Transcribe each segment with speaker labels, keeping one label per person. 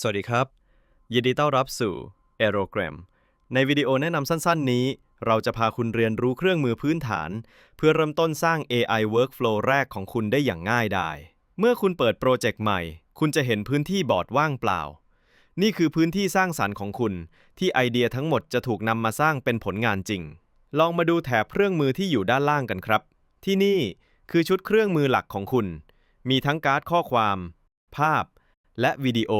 Speaker 1: สวัสดีครับ ยินดีต้อนรับสู่ Aerogram ในวิดีโอแนะนำสั้นๆ นี้ เราจะพาคุณเรียนรู้เครื่องมือพื้นฐาน เพื่อเริ่มต้นสร้าง AI Workflow แรกของคุณได้อย่างง่ายดาย เมื่อคุณเปิดโปรเจกต์ใหม่ คุณจะเห็นพื้นที่บอร์ดว่างเปล่า นี่คือพื้นที่สร้างสรรค์ของคุณ ที่ไอเดียทั้งหมดจะถูกนำมาสร้างเป็นผลงานจริง ลองมาดูแถบเครื่องมือที่อยู่ด้านล่างกันครับ ที่นี่คือชุดเครื่องมือหลักของคุณ มีทั้งการ์ดข้อความ ภาพ และวิดีโอ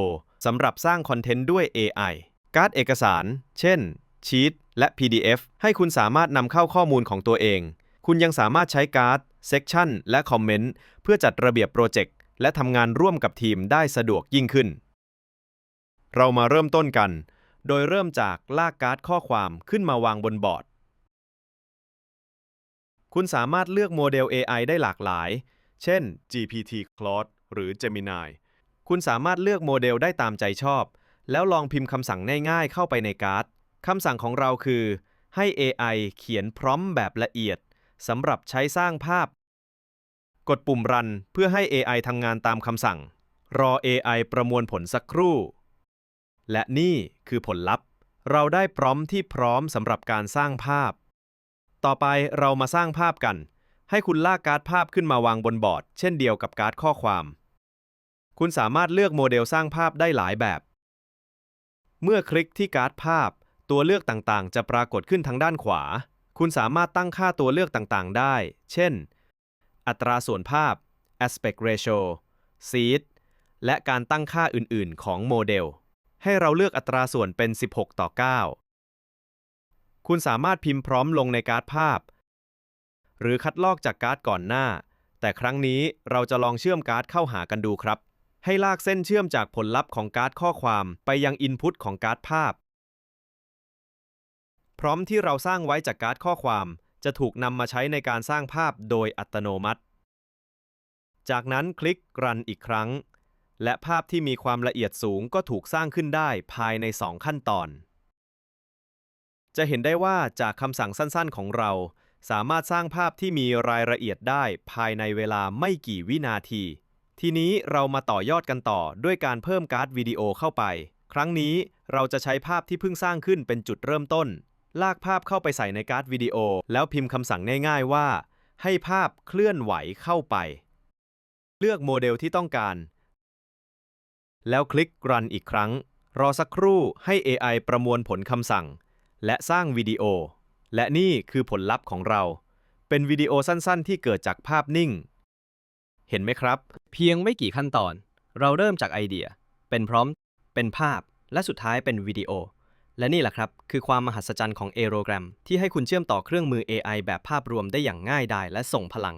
Speaker 1: สำหรับสร้างคอนเทนต์ด้วย AI การ์ดเอกสาร เช่น ชีตและ PDF ให้คุณสามารถนำเข้าข้อมูลของตัวเอง คุณยังสามารถใช้การ์ด เซกชันและคอมเมนต์ เพื่อจัดระเบียบโปรเจกต์ และทำงานร่วมกับทีมได้สะดวกยิ่งขึ้น เรามาเริ่มต้นกัน โดยเริ่มจากลากการ์ดข้อความขึ้นมาวางบนบอร์ด คุณสามารถเลือกโมเดล AI ได้หลากหลาย เช่น GPT Claude หรือ Gemini คุณสามารถเลือกโมเดลได้ตามใจชอบ แล้วลองพิมพ์คำสั่งง่ายๆเข้าไปในการ์ดคำสั่งของเราคือ ให้ AI เขียนพร้อมแบบละเอียดสำหรับใช้สร้างภาพ กดปุ่มรันเพื่อให้ AI ทำงานตามคำสั่ง รอ AI ประมวลผลสักครู่ และนี่คือผลลัพธ์ เราได้พร้อมที่พร้อมสำหรับการสร้างภาพ ต่อไปเรามาสร้างภาพกัน ให้คุณลากการ์ดภาพขึ้นมาวางบนบอร์ด เช่นเดียวกับการ์ดข้อความ คุณสามารถเลือกโมเดลสร้างภาพได้หลายแบบ เมื่อคลิกที่การ์ดภาพ ตัวเลือกต่างๆ จะปรากฏขึ้นทางด้านขวา คุณสามารถตั้งค่าตัวเลือกต่างๆ ได้ เช่น อัตราส่วนภาพ aspect ratio seed และการตั้งค่าอื่นๆ ของโมเดล ให้เราเลือกอัตราส่วนเป็น 16 ต่อ 9 คุณสามารถพิมพ์พร้อมลงในการ์ดภาพ หรือคัดลอกจากการ์ดก่อนหน้า แต่ครั้งนี้เราจะลองเชื่อมการ์ดเข้าหากันดูครับ ให้ลากเส้นเชื่อมจากผลลัพธ์ของการ์ดข้อความไปยังอินพุตของการ์ดภาพ พร้อมที่เราสร้างไว้จากการ์ดข้อความ จะถูกนำมาใช้ในการสร้างภาพโดยอัตโนมัติ จากนั้นคลิกรันอีกครั้ง และภาพที่มีความละเอียดสูงก็ถูกสร้างขึ้นได้ภายใน 2 ขั้นตอน จะเห็นได้ว่าจากคำสั่งสั้นๆ ของเรา สามารถสร้างภาพที่มีรายละเอียดได้ภายในเวลาไม่กี่วินาที ทีนี้เรามาต่อยอดกันต่อด้วยการเพิ่มการ์ดวิดีโอเข้าไป ครั้งนี้เราจะใช้ภาพที่เพิ่งสร้างขึ้นเป็นจุดเริ่มต้น ลากภาพเข้าไปใส่ในการ์ดวิดีโอ แล้วพิมพ์คำสั่งง่ายๆว่า ให้ภาพเคลื่อนไหวเข้าไป เลือกโมเดลที่ต้องการ แล้วคลิกรันอีกครั้ง รอสักครู่ให้ AI ประมวลผลคำสั่ง และสร้างวิดีโอ และนี่คือผลลัพธ์ของเรา เป็นวิดีโอสั้นๆ ที่เกิดจากภาพนิ่ง เห็นไหมครับ
Speaker 2: เพียงไม่กี่ขั้นตอน เราเริ่มจากไอเดีย เป็นพร้อม เป็นภาพ และสุดท้ายเป็นวิดีโอ และนี่แหละครับ คือความมหัศจรรย์ของเอโรแกรม ที่ให้คุณเชื่อมต่อเครื่องมือ AI แบบภาพรวมได้อย่างง่ายดายและส่งพลัง